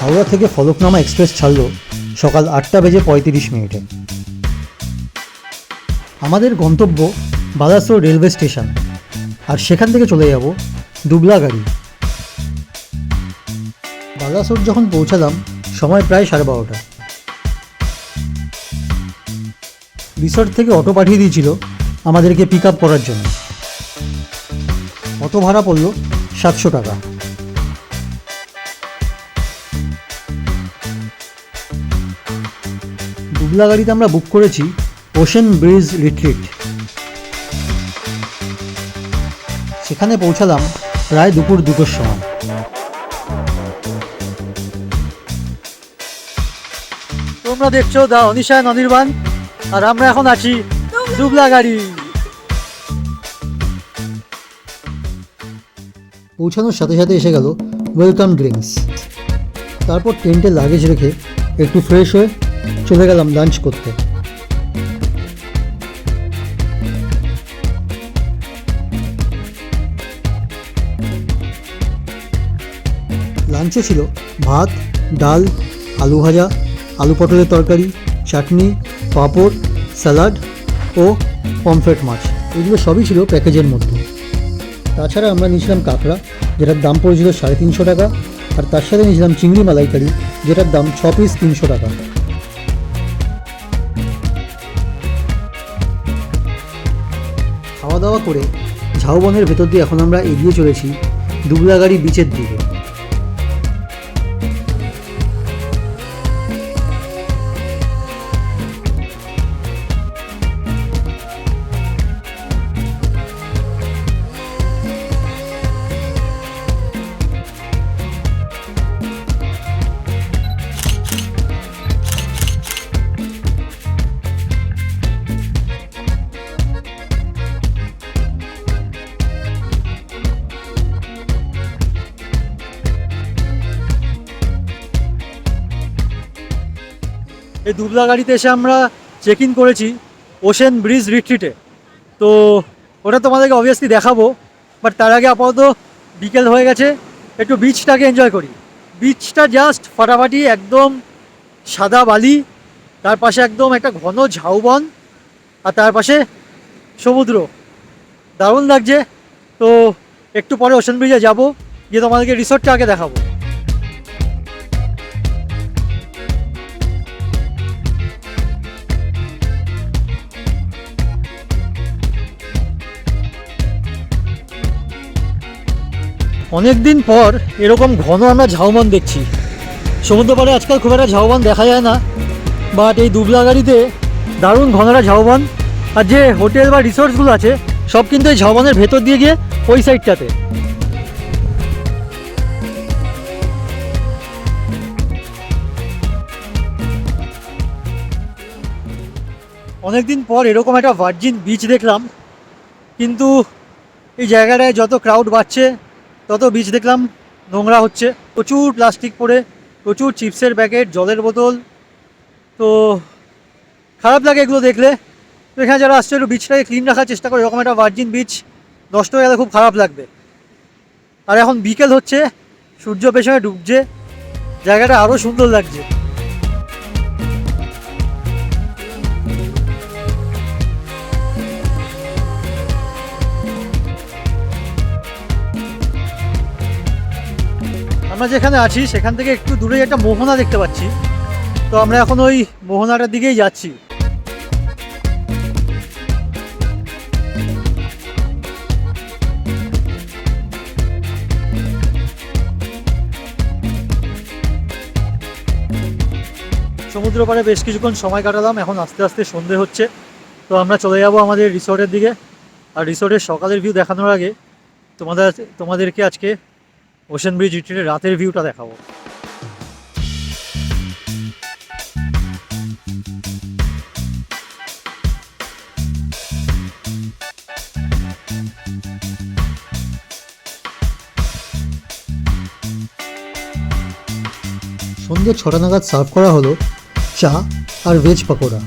হাওড়া থেকে ফলকনামা এক্সপ্রেস ছাড়ল সকাল আটটা বেজে পঁয়ত্রিশ মিনিটে। আমাদের গন্তব্য বালাসোর রেলওয়ে স্টেশন। আর সেখান থেকে চলে যাব দুবলাগাড়ি। বালাসোর যখন পৌঁছালাম, সময় প্রায় সাড়ে বারোটা। রিসর্ট থেকে অটো পাঠিয়ে দিয়েছিল আমাদেরকে পিক আপ করার জন্য। অটো ভাড়া পড়ল সাতশো টাকা। দুবলা গাড়িতে আমরা বুক করেছি ওশেন ব্রিজ রিট্রিট সেখানে পৌঁছালাম প্রায় দুপুর দুটোর সময়। তোমরা দেখছ দা অনিশা ননির্বাণ আর আমরা এখন আছি দুবলা গাড়ি। পৌঁছানোর সাথে সাথে এসে গেল ওয়েলকাম ড্রিঙ্কস তারপর টেন্টে লাগেজ রেখে একটু ফ্রেশ হয়ে চলে গেলাম লাঞ্চ করতে। লাঞ্চে ছিল ভাত, ডাল, আলু ভাজা, আলু পটলের তরকারি, চাটনি, পাঁপড়, স্যালাড ও পমফ্রেট মাছ। এগুলো সবই ছিল প্যাকেজের মধ্যে। তাছাড়া আমরা নিয়েছিলাম কাঁকড়া, যেটার দাম পড়েছিল সাড়ে তিনশো টাকা, আর তার সাথে নিয়েছিলাম চিংড়ি মালাইকারি, যেটার দাম ছ পিস তিনশো টাকা। দাওয়া করে ঝাউবনের ভেতর দিয়ে এখন আমরা এগিয়ে চলেছি দুবলাগাড়ি বিচের দিকে। এই দুবলা গাড়িতে এসে আমরা চেক ইন করেছি ওশেন ব্রিজ রিট্রিটে তো ওটা তোমাদেরকে অবভিয়াসলি দেখাবো বাট তার আগে আপাতত বিকেল হয়ে গেছে, একটু বিচটাকে এনজয় করি। বিচটা জাস্ট ফাটাফাটি একদম সাদা বালি, তার পাশে একদম একটা ঘন ঝাউবন, আর তার পাশে সমুদ্র। দারুণ লাগছে। তো একটু পরে ওশেন ব্রিজে যাব, গিয়ে তোমাদেরকে রিসোর্টটা আগে দেখাবো। অনেক দিন পর এরকম ঘন আমরা ঝাউমান দেখছি। সমুদ্র পাড়ে আজকাল খুব একটা ঝাউবান দেখা যায় না বাট এই দুবলা গাড়িতে দারুণ ঘনরা ঝাউবান আর যে হোটেল বা রিসোর্টসগুলো আছে, সব কিন্তু এই ঝাউবানের ভেতর দিয়ে গিয়ে ওই সাইডটাতে। অনেকদিন পর এরকম একটা ভার্জিন বিচ দেখলাম, কিন্তু এই জায়গাটায় যত ক্রাউড বাড়ছে তত বীজ দেখলাম, নোংরা হচ্ছে। প্রচুর প্লাস্টিক পরে প্রচুর চিপসের প্যাকেট জলের বোতল। তো খারাপ লাগে এগুলো দেখলে। তো এখানে যারা আসছে, একটু বিচটাকে ক্লিন রাখার চেষ্টা করে, এরকম একটা ভার্জিন বীজ নষ্ট হয়ে গেলে খুব খারাপ লাগবে। আর এখন বিকেল হচ্ছে, সূর্য পেছনে ডুবছে, জায়গাটা আরও সুন্দর লাগছে। আমরা যেখানে আছি, সেখান থেকে একটু দূরে একটা মোহনা দেখতে পাচ্ছি। তো আমরা এখন ওই মোহনাটার দিকেই যাচ্ছি। সমুদ্র পাড়ে বেশ কিছুক্ষণ সময় কাটালাম, এখন আস্তে আস্তে সন্ধে হচ্ছে। তো আমরা চলে যাব আমাদের রিসোর্টের দিকে। আর রিসোর্টের সকালের ভিউ দেখানোর আগে তোমাদের তোমাদেরকে আজকে ওশেন ব্রিজ রিট্রিটের রাতের ভিউটা দেখাবো। সন্ধ্যে ছটা নাগাদ সার্ভ করা হলো চা আর ভেজ পকোড়া।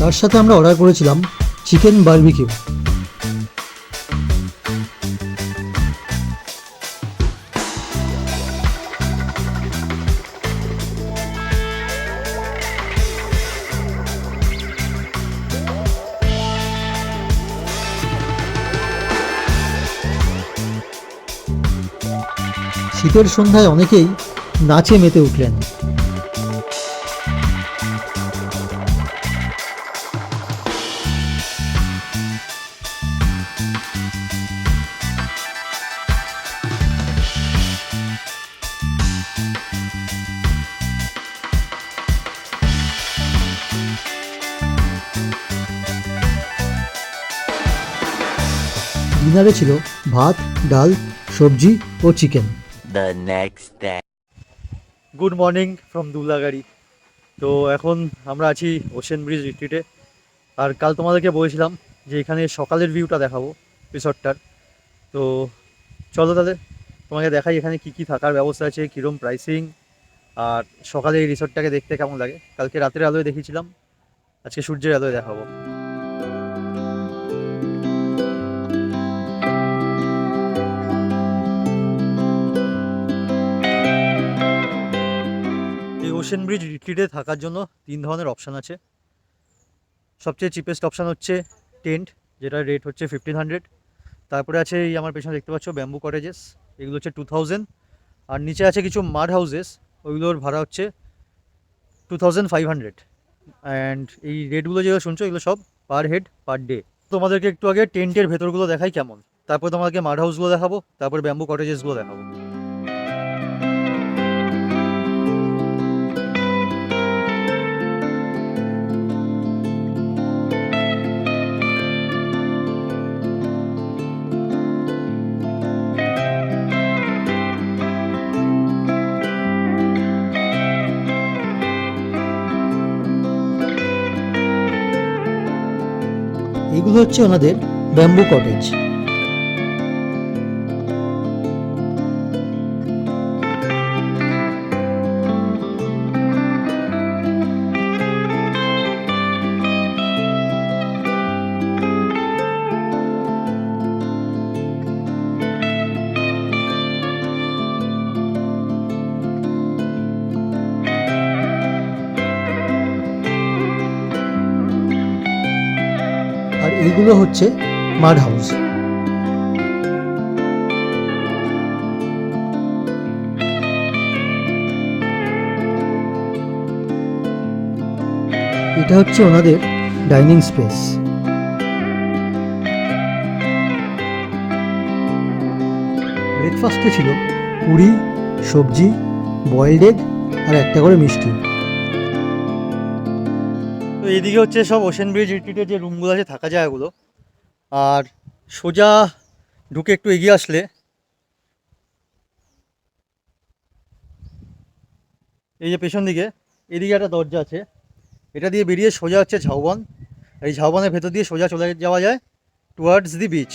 তার সাথে আমরা অর্ডার করেছিলাম চিকেন বারবিকিউ। শীতের সন্ধ্যায় অনেকেই নাচে মেতে উঠলেন। ডিনারে ছিল ভাত ডাল সবজি ও chicken. The next day. Good morning from Dulagari. তো এখন আমরা আছি ওশেন ব্রিজ রিট্রিটে আর কাল তোমাদেরকে বলেছিলাম যে এখানে সকালের ভিউটা দেখাবো রিসর্টটার তো চলো তাহলে তোমাকে দেখাই এখানে কি কি থাকার ব্যবস্থা আছে কীরকম প্রাইসিং আর সকালে এই রিসর্টটাকে দেখতে কেমন লাগে? কালকে রাতের আলোয় দেখিয়েছিলাম। আজকে সূর্যের আলোয় দেখাবো। ওশেন ব্রিজ রিট্রিটে থাকার জন্য তিন ধরনের অপশান আছে। সবচেয়ে চিপেস্ট অপশান হচ্ছে টেন্ট যেটার রেট হচ্ছে ফিফটিন হান্ড্রেড তারপরে আছে এই আমার পেছনে দেখতে পাচ্ছ ব্যাম্বু কটেজেস এগুলো হচ্ছে টু থাউজেন্ড আর নিচে আছে কিছু মাড হাউসেস ওইগুলোর ভাড়া হচ্ছে two thousand five hundred and এই রেটগুলো যেগুলো শুনছো, এগুলো সব পার হেড পার ডে তোমাদেরকে একটু আগে টেন্টের ভেতরগুলো দেখাই কেমন। তারপর তোমাকে মাড হাউসগুলো দেখাবো, তারপর ব্যাম্বু কটেজেসগুলো দেখাবো। এগুলো হচ্ছে ওনাদের ব্যাম্বু কটেজ আর এইগুলো হচ্ছে মাড হাউস। এটা হচ্ছে ওনাদের ডাইনিং স্পেস। ব্রেকফাস্টে ছিল পুরি, সবজি, বয়েলড এগ আর একটা করে মিষ্টি। তো এদিকে হচ্ছে সব ওশেন ব্রিজ রিট্রিটের যে রুমগুলো আছে, থাকা জায়গাগুলো। আর সোজা ঢুকে একটু এগিয়ে আসলে। এই যে পেছন দিকে, এদিকে একটা দরজা আছে। এটা দিয়ে বেরিয়ে সোজা হচ্ছে ঝাউবন। এই ঝাউবনের ভেতর দিয়ে সোজা চলে যাওয়া যায় টুয়ার্ডস দি বিচ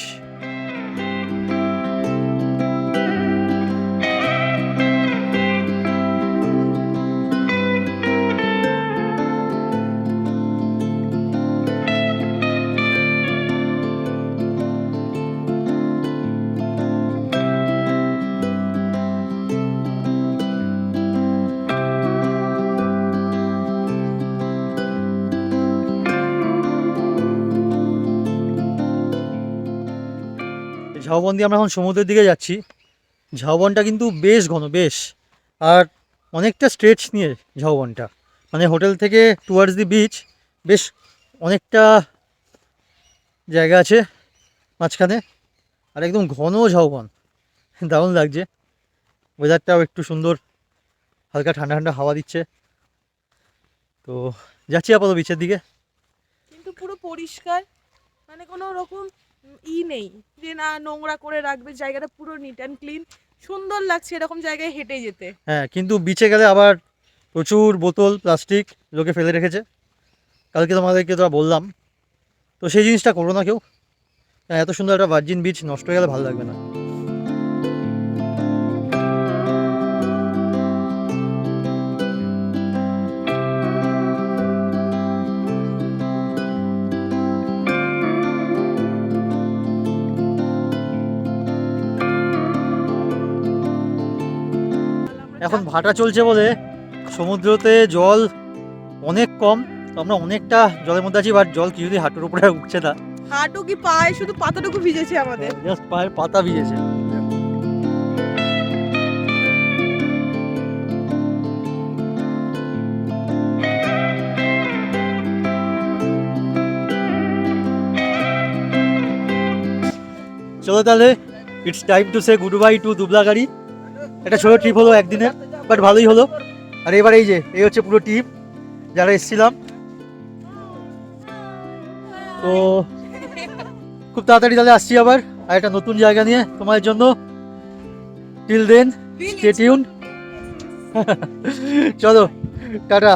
ঝাউবন দিয়ে আমরা এখন সমুদ্রের দিকে যাচ্ছি। ঝাউবনটা কিন্তু বেশ ঘন, বেশ। আর অনেকটা স্ট্রেচ নিয়ে ঝাউবনটা। মানে হোটেল থেকে টুয়ার্ডস দি বিচ বেশ অনেকটা জায়গা আছে মাঝখানে। আর একদম ঘন ঝাউবন। দারুণ লাগছে। ওয়েদারটাও একটু সুন্দর। হালকা ঠান্ডা ঠান্ডা হাওয়া দিচ্ছে। তো যাচ্ছি আপাতত বিচের দিকে। কিন্তু পুরো পরিষ্কার। মানে কোনো রকম ই নেই। যে না, নোংরা করে রাখবে, জায়গাটা পুরো নিট অ্যান্ড ক্লিন সুন্দর লাগছে এরকম জায়গায় হেঁটে যেতে। হ্যাঁ কিন্তু বিচে গেলে আবার প্রচুর বোতল প্লাস্টিক লোকে ফেলে রেখেছে। কালকে তোমাদেরকে তোরা বললাম। তো সেই জিনিসটা করো না কেউ। কারণ এত সুন্দর একটা ভার্জিন বিচ নষ্ট হয়ে গেলে ভালো লাগবে না। এখন ভাটা চলছে বলে সমুদ্রতে জল অনেক কম তো আমরা অনেকটা জলের মধ্যে আছি বাট জল কিছুতেই হাঁটুর উপরে উঠছে না। হাঁটু কি পায় শুধু পাতাটুকু ভিজেছে আমাদের? জাস্ট পায়ের পাতা ভিজেছে। চলো তাহলে it's time to say goodbye to Dublagari একটা ছোটো ট্রিপ হলো একদিনে বাট ভালোই হলো। আর এবার এই যে এই হচ্ছে পুরো ট্রিপ যারা এসছিলাম। তো খুব তাড়াতাড়ি তাহলে আসছি আবার আর একটা নতুন জায়গা নিয়ে তোমাদের জন্য। টিল দেন স্টে টিউন চলো টাটা।